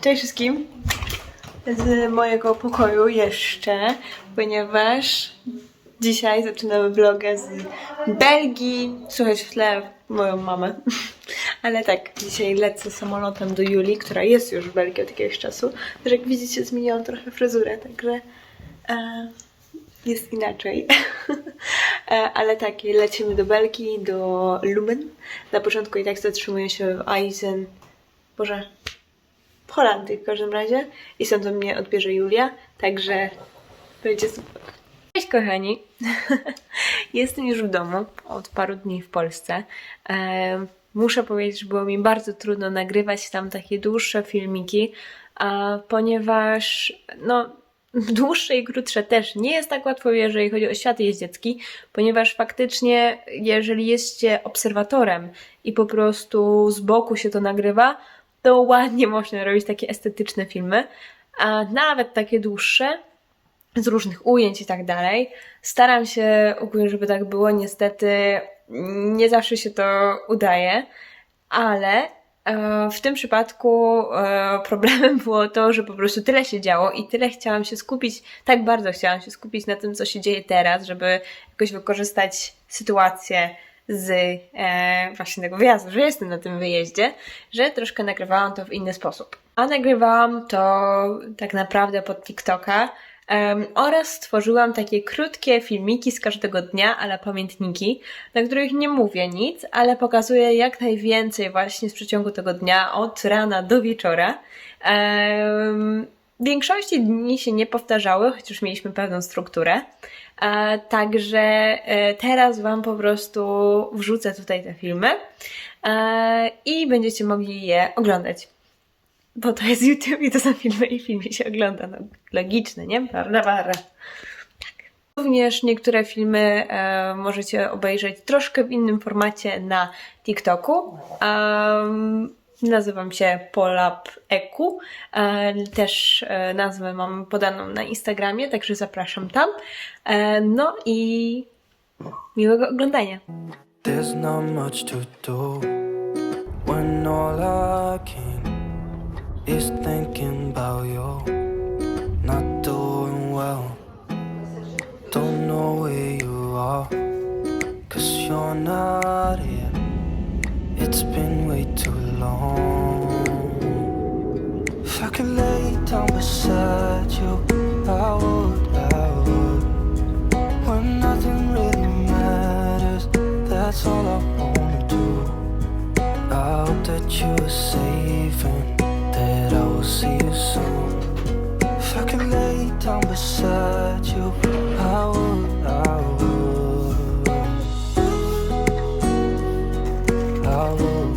Cześć wszystkim z mojego pokoju jeszcze, ponieważ dzisiaj zaczynamy vloga z Belgii. Słychać w tle moją mamę. Ale tak, dzisiaj lecę samolotem do Julii, która jest już w Belgii od jakiegoś czasu. Też jak widzicie zmieniłam trochę fryzurę, także e, jest inaczej. e, ale tak, lecimy do Belgii, do Lumen. Na początku i tak zatrzymuję się w Eisen. Boże, Holandii w każdym razie i stąd mnie odbierze Julia, także będzie super. Cześć kochani, jestem już w domu od paru dni w Polsce. Muszę powiedzieć, że było mi bardzo trudno nagrywać tam takie dłuższe filmiki, a ponieważ no dłuższe i krótsze też nie jest tak łatwo, jeżeli chodzi o świat jeździecki, ponieważ faktycznie, jeżeli jesteście obserwatorem i po prostu z boku się to nagrywa, to ładnie można robić takie estetyczne filmy, a nawet takie dłuższe, z różnych ujęć i tak dalej. Staram się ogólnie, żeby tak było. Niestety nie zawsze się to udaje, ale e, w tym przypadku e, problemem było to, że po prostu tyle się działo i tyle chciałam się skupić, tak bardzo chciałam się skupić na tym, co się dzieje teraz, żeby jakoś wykorzystać sytuację z e, właśnie tego wyjazdu, że jestem na tym wyjeździe, że troszkę nagrywałam to w inny sposób. A nagrywałam to tak naprawdę pod TikToka, Em, oraz stworzyłam takie krótkie filmiki z każdego dnia, ale pamiętniki, na których nie mówię nic, ale pokazuję jak najwięcej właśnie z przeciągu tego dnia, od rana do wieczora. W większości dni się nie powtarzały, chociaż mieliśmy pewną strukturę. E, także e, teraz Wam po prostu wrzucę tutaj te filmy e, i będziecie mogli je oglądać bo to jest YouTube i to są filmy i filmy się ogląda. No, logiczne, nie? Prawda, prawda. Tak. Również niektóre filmy e, możecie obejrzeć troszkę w innym formacie na TikToku. Um, nazywam się Polab Eku. E, też e, nazwę mam podaną na Instagramie, także zapraszam tam. E, no i miłego oglądania. There's not much to do when all I can is thinking about you. You're safe and that I will see you soon. If I lay down beside you, I would, I would. I would.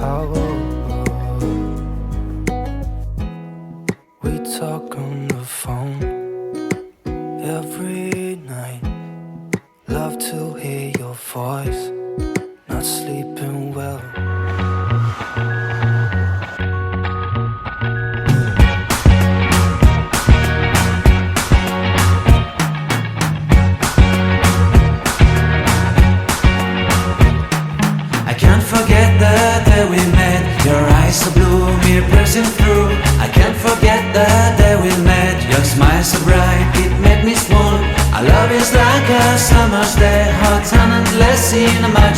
I would. We talk on the phone every night. Love to hear voice. Not sleeping well. I can't forget the day we met. Your eyes so blue, me piercing through.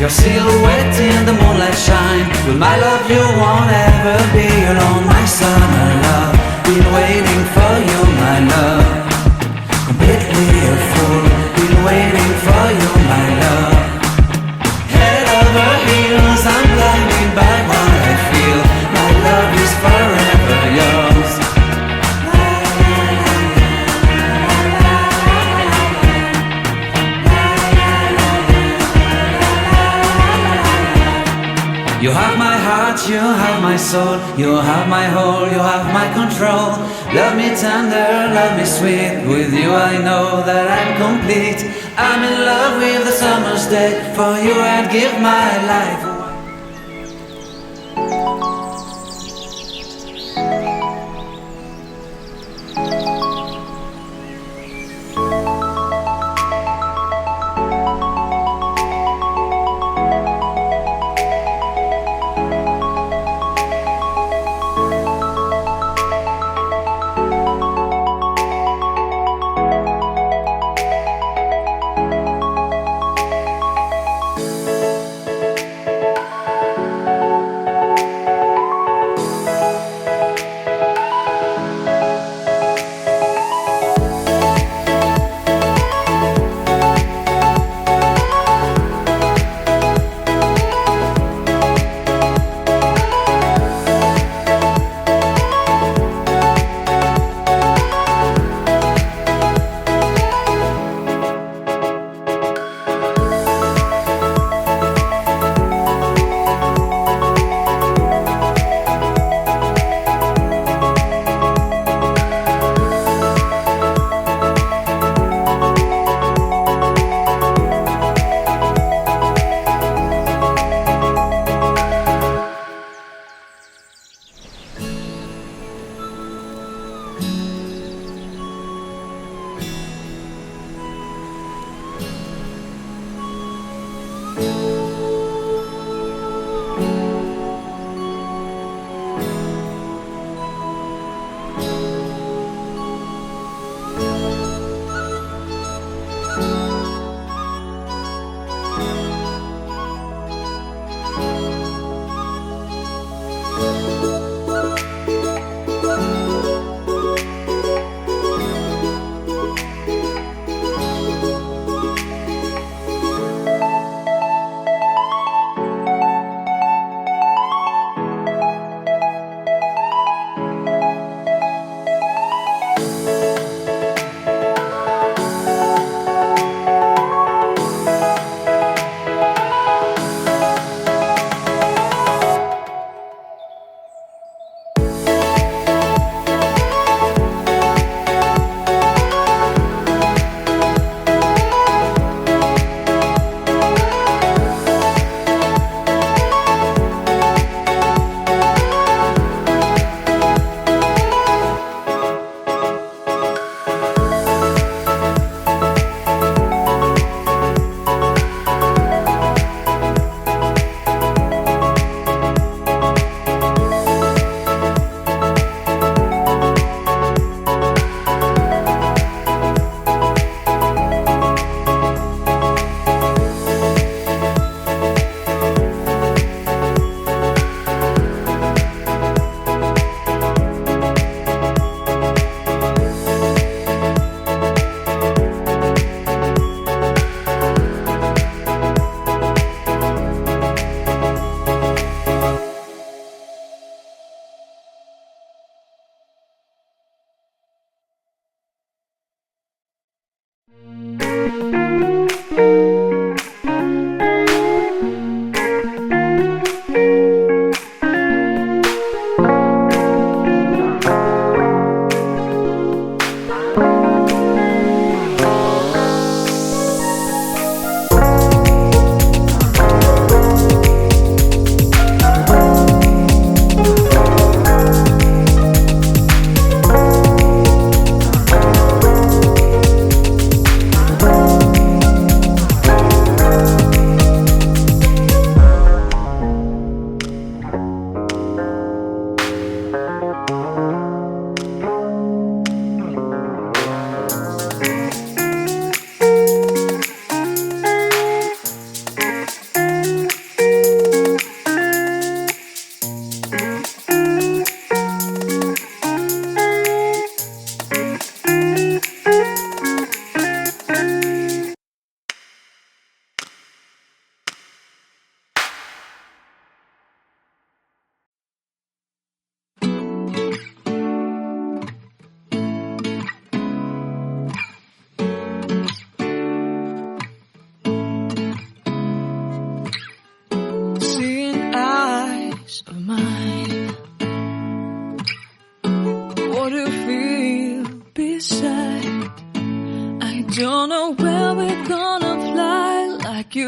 your silhouette in the moonlight shine. With my love, you won't ever be alone. My summer love, been waiting for you, my love. Soul, you have my whole, you have my control. Love me tender, love me sweet. With you I know that I'm complete. I'm in love with the summer's day. For you I'd give my life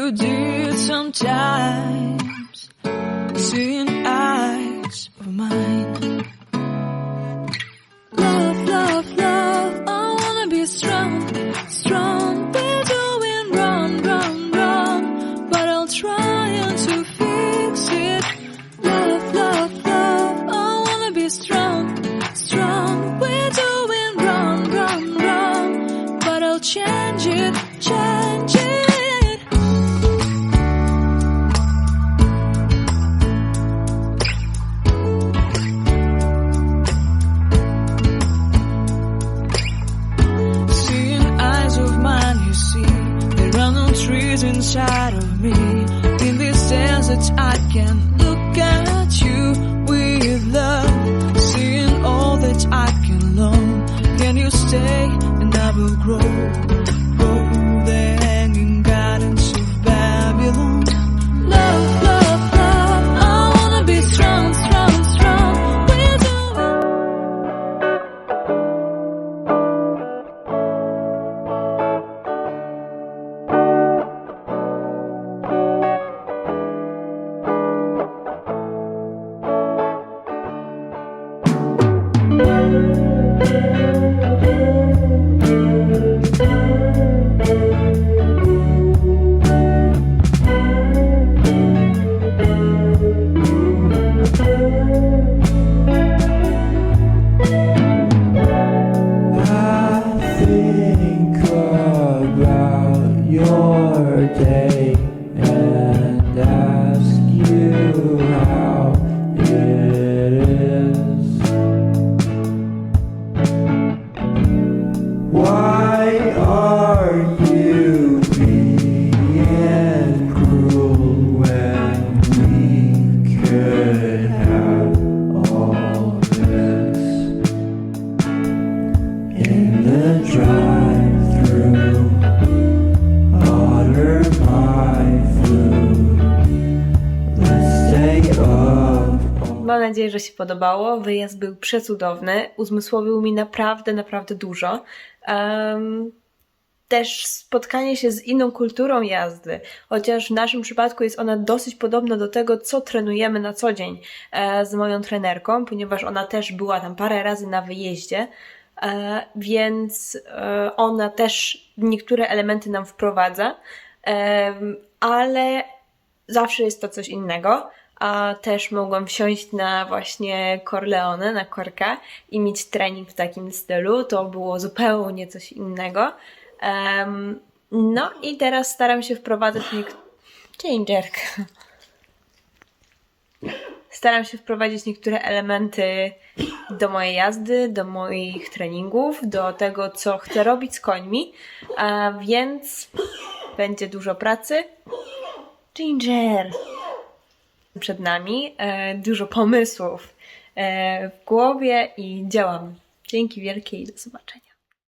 you do it sometimes. See Grow? Grow day and ask you how it is. Why are you being cruel when we could have all this? In the drive-through, nadzieję, że się podobało. Wyjazd był przecudowny. Uzmysłowił mi naprawdę, naprawdę dużo. Em, też spotkanie się z inną kulturą jazdy, chociaż w naszym przypadku jest ona dosyć podobna do tego, co trenujemy na co dzień e, z moją trenerką, ponieważ ona też była tam parę razy na wyjeździe, e, więc e, ona też niektóre elementy nam wprowadza, ale zawsze jest to coś innego. A też mogłam wsiąść na właśnie Corleone, na korka i mieć trening w takim stylu. To było zupełnie coś innego. Em, no i teraz staram się wprowadzać niektóre. Staram się wprowadzić niektóre elementy do mojej jazdy, do moich treningów, do tego, co chcę robić z końmi, a więc będzie dużo pracy. Ginger! Przed nami e, dużo pomysłów e, w głowie i działam. Dzięki wielkie i do zobaczenia.